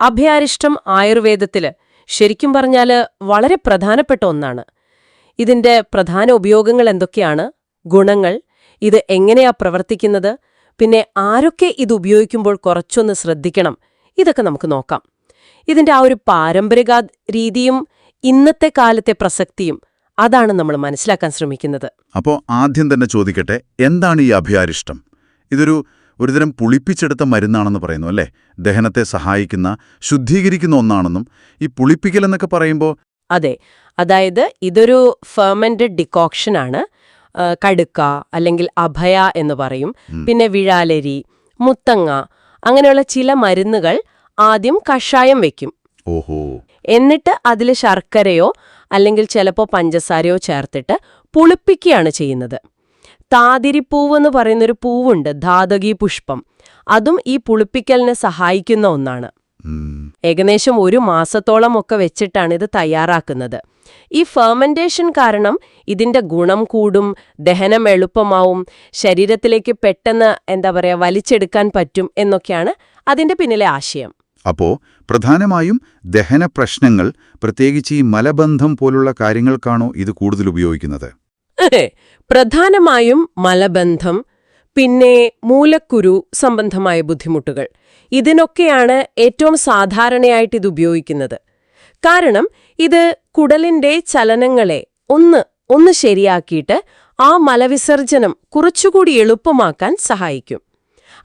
അഭയാരിഷ്ടം ആയുർവേദത്തിൽ ശരിക്കും പറഞ്ഞാൽ വളരെ പ്രധാനപ്പെട്ട ഒന്നാണ്. ഇതിന്റെ പ്രധാന ഉപയോഗങ്ങൾ എന്തൊക്കെയാണ്? ഗുണങ്ങൾ. ഇത് എങ്ങനെയാ പ്രവർത്തിക്കുന്നത്? പിന്നെ ആരൊക്കെ ഇത് ഉപയോഗിക്കുമ്പോൾ കുറച്ചൊന്ന് ശ്രദ്ധിക്കണം. ഇതൊക്കെ നമുക്ക് നോക്കാം. ഇതിന്റെ ആ ഒരു പാരമ്പരിക രീതിയും ഇന്നത്തെ കാലത്തെ പ്രസക്തിയും അതാണ് നമ്മൾ മനസ്സിലാക്കാൻ ശ്രമിക്കുന്നത്. അപ്പോൾ ആദ്യം തന്നെ ചോദിക്കട്ടെ എന്താണ് ഈ അഭയാരിഷ്ടം ഇതൊരു ഒരുതരം പുളിപ്പിച്ചെടുത്ത മരുന്നാണെന്ന് പറയുന്നു അല്ലേ? ദഹനത്തെ സഹായിക്കുന്ന ശുദ്ധീകരിക്കുന്ന ഒന്നാണെന്നും ഈ പുളിപ്പിക്കൽ എന്നൊക്കെ പറയുമ്പോൾ അതെ. അതായത് ഇതൊരു ഫെർമെന്റഡ് ഡിക്കോക്ഷൻ ആണ്. കടുക്ക അല്ലെങ്കിൽ അഭയ എന്ന് പറയും. പിന്നെ വിഴാലരി മുത്തങ്ങ അങ്ങനെയുള്ള ചില മരുന്നുകൾ ആദ്യം കഷായം വെക്കും. ഓഹോ. എന്നിട്ട് അതിൽ ശർക്കരയോ അല്ലെങ്കിൽ ചിലപ്പോൾ പഞ്ചസാരയോ ചേർത്തിട്ട് പുളിപ്പിക്കുകയാണ് ചെയ്യുന്നത്. താതിരിപ്പൂവ് എന്ന് പറയുന്നൊരു പൂവുണ്ട് ധാതകി പുഷ്പം. അതും ഈ പുളിപ്പിക്കലിനെ സഹായിക്കുന്ന ഒന്നാണ്. ഏകദേശം ഒരു മാസത്തോളം ഒക്കെ വെച്ചിട്ടാണ് ഇത് തയ്യാറാക്കുന്നത്. ഈ ഫെർമെന്റേഷൻ കാരണം ഇതിന്റെ ഗുണം കൂടും ദഹനം എളുപ്പമാവും ശരീരത്തിലേക്ക് പെട്ടെന്ന് എന്താ പറയാ വലിച്ചെടുക്കാൻ പറ്റും എന്നൊക്കെയാണ് അതിന്റെ പിന്നിലെ ആശയം. അപ്പോ പ്രധാനമായും ദഹന പ്രശ്നങ്ങൾ പ്രത്യേകിച്ച് ഈ മലബന്ധം പോലുള്ള കാര്യങ്ങൾക്കാണോ ഇത് കൂടുതൽ ഉപയോഗിക്കുന്നത്? പ്രധാനമായും മലബന്ധം പിന്നെ മൂലക്കുരു സംബന്ധമായ ബുദ്ധിമുട്ടുകൾ. ഇതിനൊക്കെയാണ് ഏറ്റവും സാധാരണയായിട്ട് ഇത് ഉപയോഗിക്കുന്നത്. കാരണം ഇത് കുടലിന്റെ ചലനങ്ങളെ ഒന്ന് ഒന്ന് ശരിയാക്കിയിട്ട് ആ മലവിസർജനം കുറച്ചുകൂടി എളുപ്പമാക്കാൻ സഹായിക്കും.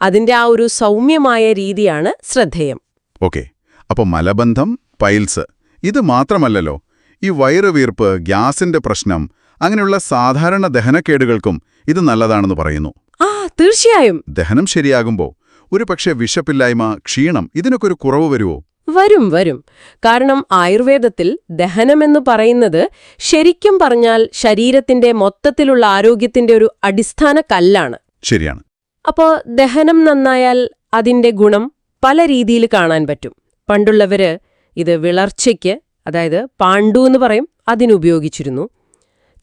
അതിന്റെ ആ ഒരു സൗമ്യമായ രീതിയാണ് ശ്രദ്ധേയം. ഓക്കെ. അപ്പോൾ മലബന്ധം പൈൽസ് ഇത് മാത്രമല്ലല്ലോ ഈ വയറുവീർപ്പ് ഗ്യാസിന്റെ പ്രശ്നം അങ്ങനെയുള്ള സാധാരണ ദഹനക്കേടുകൾക്കും ഇത് നല്ലതാണെന്ന് പറയുന്നു. ആ തീർച്ചയായും. ദഹനം ശരിയാകുമ്പോൾ ഒരു പക്ഷേ വിശപ്പില്ലായ്മ ക്ഷീണം ഇതിനൊക്കെ ഒരു കുറവ് വരുമോ വരും വരും. കാരണം ആയുർവേദത്തിൽ ദഹനമെന്ന് പറയുന്നത് ശരിക്കും പറഞ്ഞാൽ ശരീരത്തിന്റെ മൊത്തത്തിലുള്ള ആരോഗ്യത്തിന്റെ ഒരു അടിസ്ഥാന കല്ലാണ്. ശരിയാണ്. അപ്പോൾ ദഹനം നന്നായാൽ അതിന്റെ ഗുണം പല രീതിയിൽ കാണാൻ പറ്റും. പണ്ടുള്ളവര് ഇത് വിളർച്ചയ്ക്ക് അതായത് പാണ്ടു എന്ന് പറയും അതിനുപയോഗിച്ചിരുന്നു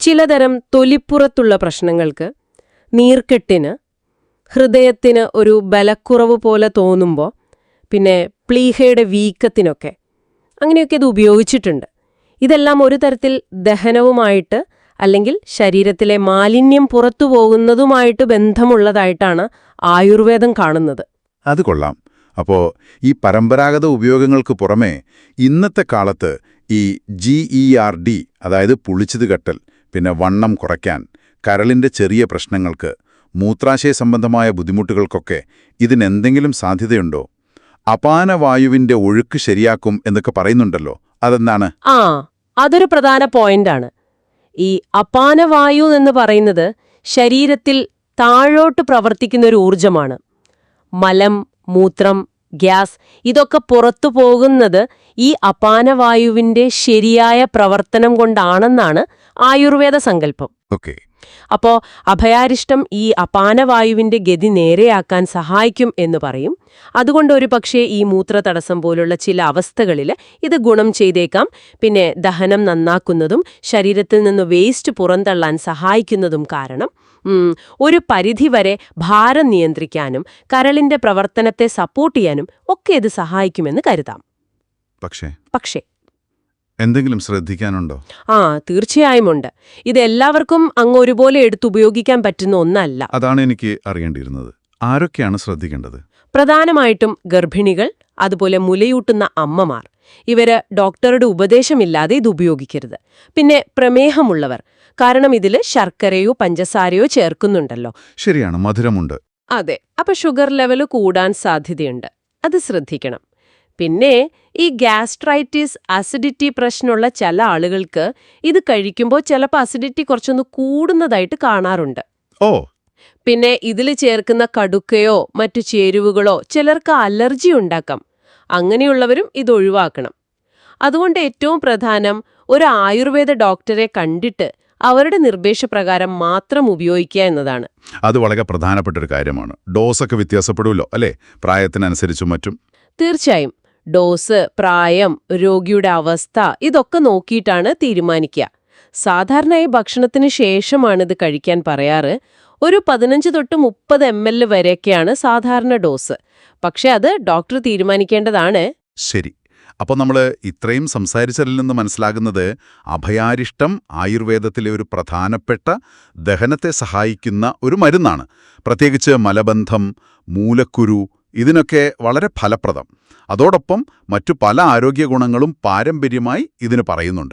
ചിലതരം തൊലിപ്പുറത്തുള്ള പ്രശ്നങ്ങൾക്ക് നീർക്കെട്ടിന് ഹൃദയത്തിന് ഒരു ബലക്കുറവ് പോലെ തോന്നുമ്പോൾ പിന്നെ പ്ലീഹയുടെ വീക്കത്തിനൊക്കെ അങ്ങനെയൊക്കെ ഇത് ഉപയോഗിച്ചിട്ടുണ്ട്. ഇതെല്ലാം ഒരു തരത്തിൽ ദഹനവുമായിട്ട് അല്ലെങ്കിൽ ശരീരത്തിലെ മാലിന്യം പുറത്തു പോകുന്നതുമായിട്ട് ബന്ധമുള്ളതായിട്ടാണ് ആയുർവേദം കാണുന്നത്. അത് കൊള്ളാം. അപ്പോൾ ഈ പരമ്പരാഗത ഉപയോഗങ്ങൾക്ക് പുറമേ ഇന്നത്തെ കാലത്ത് ഈ ജി ഇ ആർ ഡി അതായത് പുളിച്ചത് കെട്ടൽ പിന്നെ വണ്ണം കുറയ്ക്കാൻ കരളിന്റെ ചെറിയ പ്രശ്നങ്ങൾക്ക് മൂത്രാശയ സംബന്ധമായ ബുദ്ധിമുട്ടുകൾക്കൊക്കെ ഇതിനെന്തെങ്കിലും സാധ്യതയുണ്ടോ? അപാനവായുവിന്റെ ഒഴുക്ക് ശരിയാക്കും എന്നൊക്കെ പറയുന്നുണ്ടല്ലോ അതെന്താണ്? ആ അതൊരു പ്രധാന പോയിന്റാണ്. ഈ അപാനവായു എന്ന് പറയുന്നത് ശരീരത്തിൽ താഴോട്ട് പ്രവർത്തിക്കുന്ന ഒരു ഊർജമാണ് മലം മൂത്രം ഗ്യാസ്. ഇതൊക്കെ പുറത്തു പോകുന്നത് ഈ അപാനവായുവിന്റെ ശരിയായ പ്രവർത്തനം കൊണ്ടാണെന്നാണ് ആയുർവേദ സങ്കല്പം. ഓക്കെ. അപ്പോ അഭയാരിഷ്ടം ഈ അപാനവായുവിന്റെ ഗതി നേരെയാക്കാൻ സഹായിക്കും എന്ന് പറയും. അതുകൊണ്ട് ഒരു പക്ഷേ ഈ മൂത്രതടസ്സം പോലുള്ള ചില അവസ്ഥകളിൽ ഇത് ഗുണം ചെയ്തേക്കാം. പിന്നെ ദഹനം നന്നാക്കുന്നതും ശരീരത്തിൽ നിന്ന് വേസ്റ്റ് പുറന്തള്ളാൻ സഹായിക്കുന്നതും കാരണം ഒരു പരിധിവരെ ഭാരം നിയന്ത്രിക്കാനും കരളിന്റെ പ്രവർത്തനത്തെ സപ്പോർട്ട് ചെയ്യാനും ഒക്കെ ഇത് സഹായിക്കുമെന്ന് കരുതാം. പക്ഷേ? പക്ഷേ? എന്തെങ്കിലും ശ്രദ്ധിക്കാനുണ്ടോ? ആ തീർച്ചയായും ഉണ്ട്. ഇത് എല്ലാവർക്കും അങ്ങ് ഒരുപോലെ എടുത്തുപയോഗിക്കാൻ പറ്റുന്ന ഒന്നല്ല. അതാണ് എനിക്ക് അറിയേണ്ടിയിരുന്നത്. ആരൊക്കെയാണ് ശ്രദ്ധിക്കേണ്ടത്? പ്രധാനമായിട്ടും ഗർഭിണികൾ അതുപോലെ മുലയൂട്ടുന്ന അമ്മമാർ. ഇവർ ഡോക്ടറുടെ ഉപദേശമില്ലാതെ ഇത് ഉപയോഗിക്കരുത്. പിന്നെ പ്രമേഹമുള്ളവർ. കാരണം ഇതിൽ ശർക്കരയോ പഞ്ചസാരയോ ചേർക്കുന്നുണ്ടല്ലോ. ശരിയാണ് മധുരമുണ്ട്. അതെ അപ്പൊ ഷുഗർ ലെവൽ കൂടാൻ സാധ്യതയുണ്ട്. അത് ശ്രദ്ധിക്കണം. പിന്നെ ഈ ഗ്യാസ്ട്രൈറ്റിസ് അസിഡിറ്റി പ്രശ്നമുള്ള ചില ആളുകൾക്ക് ഇത് കഴിക്കുമ്പോൾ ചിലപ്പോൾ അസിഡിറ്റി കുറച്ചൊന്ന് കൂടുന്നതായിട്ട് കാണാറുണ്ട്. ഓ പിന്നെ ഇതിൽ ചേർക്കുന്ന കടുക്കയോ മറ്റു ചേരുവകളോ ചിലർക്ക് അലർജി ഉണ്ടാക്കാം. അങ്ങനെയുള്ളവരും ഇത് ഒഴിവാക്കണം. അതുകൊണ്ട് ഏറ്റവും പ്രധാനം ഒരു ആയുർവേദ ഡോക്ടറെ കണ്ടിട്ട് അവരുടെ നിർദ്ദേശപ്രകാരം മാത്രം ഉപയോഗിക്കുക എന്നതാണ്. അത് വളരെ പ്രധാനപ്പെട്ട ഒരു കാര്യമാണ്. ഡോസൊക്കെ വ്യത്യാസപ്പെടുമല്ലോ അല്ലേ? പ്രായത്തിനനുസരിച്ചും മറ്റും. തീർച്ചയായും. ഡോസ് പ്രായം രോഗിയുടെ അവസ്ഥ ഇതൊക്കെ നോക്കിയിട്ടാണ് തീരുമാനിക്കുക. സാധാരണയായി ഭക്ഷണത്തിന് ശേഷമാണിത് കഴിക്കാൻ പറയാറ്. ഒരു പതിനഞ്ച് തൊട്ട് മുപ്പത് എം എൽ വരെയൊക്കെയാണ് സാധാരണ ഡോസ്. പക്ഷെ അത് ഡോക്ടർ തീരുമാനിക്കേണ്ടതാണ്. ശരി. അപ്പോൾ നമ്മൾ ഇത്രയും സംസാരിച്ചതിൽ നിന്ന് മനസ്സിലാകുന്നത് അഭയാരിഷ്ടം ആയുർവേദത്തിലെ ഒരു പ്രധാനപ്പെട്ട ദഹനത്തെ സഹായിക്കുന്ന ഒരു മരുന്നാണ്. പ്രത്യേകിച്ച് മലബന്ധം മൂലക്കുരു ഇതിനൊക്കെ വളരെ ഫലപ്രദം. അതോടൊപ്പം മറ്റു പല ആരോഗ്യ ഗുണങ്ങളും പാരമ്പര്യമായി ഇതിന് പറയുന്നുണ്ട്.